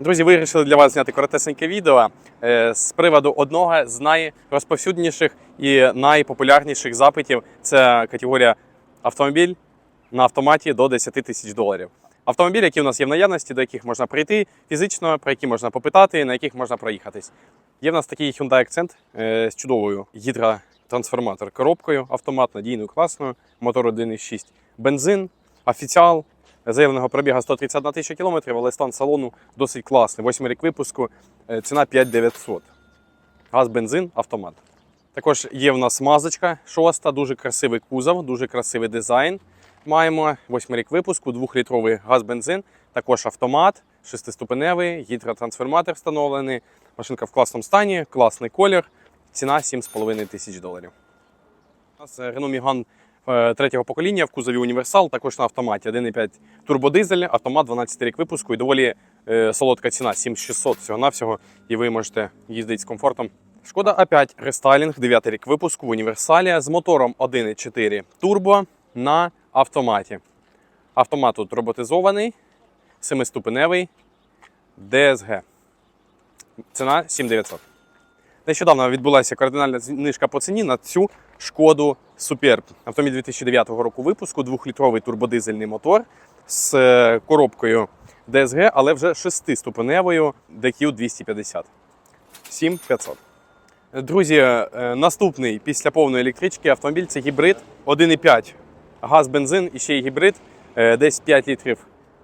Друзі, вирішили для вас зняти коротесеньке відео е, з приводу одного з найрозповсюдніших і найпопулярніших запитів. Це категорія автомобіль на автоматі до 10 тисяч доларів. Автомобілі, які у нас є в наявності, до яких можна прийти фізично, про які можна попитати, на яких можна проїхатись. Є в нас такий Hyundai Accent е, з чудовою гідротрансформатор коробкою, автомат надійною, класною, мотор 1.6, бензин, офіціал. Заявленого пробіга 131 тисяча кілометрів, але стан салону досить класний. Восьмий рік випуску, е, ціна 5900. Газ, бензин, автомат. Також є в нас мазочка шоста, дуже красивий кузов, дуже красивий дизайн. Маємо восьмий рік випуску, двохлітровий газ-бензин, також автомат, шестиступеневий, гідротрансформатор встановлений. Машинка в класному стані, класний колір. Ціна 7,5 тисяч доларів. У нас е, Renault Megane третього покоління в кузові універсал, також на автоматі 1,5 турбодизель, автомат 12 рік випуску і доволі е, солодка ціна 7600 всього-навсього, і ви можете їздити з комфортом. Шкода А5 рестайлінг, 9 рік випуску в універсалі з мотором 1,4 турбо на автоматі. Автомат тут роботизований, семиступеневий, DSG. Ціна 7900. Нещодавно відбулася кардинальна знижка по ціні на цю шкоду Superb. Автомобіль 2009 року випуску, двохлітровий турбодизельний мотор з е, коробкою DSG, але вже шестиступеневою DQ 250. 7500. Друзі, е, наступний після повної електрички автомобіль це гібрид 1,5 газ, бензин і ще й гібрид, е, десь 5 літрів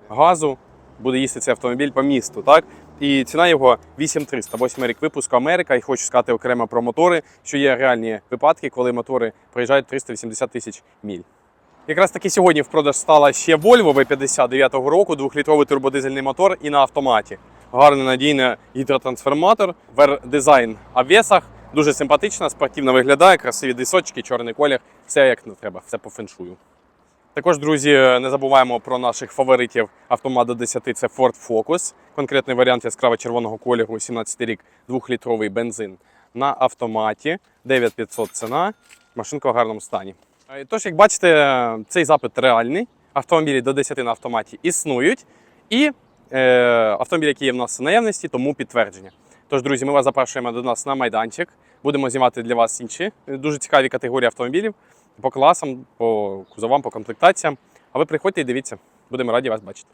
газу. Буде їсти цей автомобіль по місту. Так? І ціна його 8300, 8 рік випуску Америка. І хочу сказати окремо про мотори, що є реальні випадки, коли мотори проїжджають 380 тисяч міль. Якраз таки сьогодні в продаж стала ще Volvo V50 9 року, двохлітровий турбодизельний мотор і на автоматі. Гарний надійний гідротрансформатор, вер-дизайн обвесах. Дуже симпатична, спортивно виглядає, красиві дисочки, чорний колір. Все як не треба, все по феншую. Також, друзі, не забуваємо про наших фаворитів автомат до 10 це Ford Focus. Конкретний варіант яскраво червоного кольору, 17 рік, 2-літровий бензин на автоматі. 9500 ціна, машинка в гарному стані. Тож, як бачите, цей запит реальний. Автомобілі до 10 на автоматі існують. І е, автомобілі, які є в нас в наявності, тому підтвердження. Тож, друзі, ми вас запрошуємо до нас на майданчик. Будемо знімати для вас інші е, дуже цікаві категорії автомобілів по класам, по кузовам, по комплектаціям. А ви приходьте і дивіться. Будемо раді вас бачити.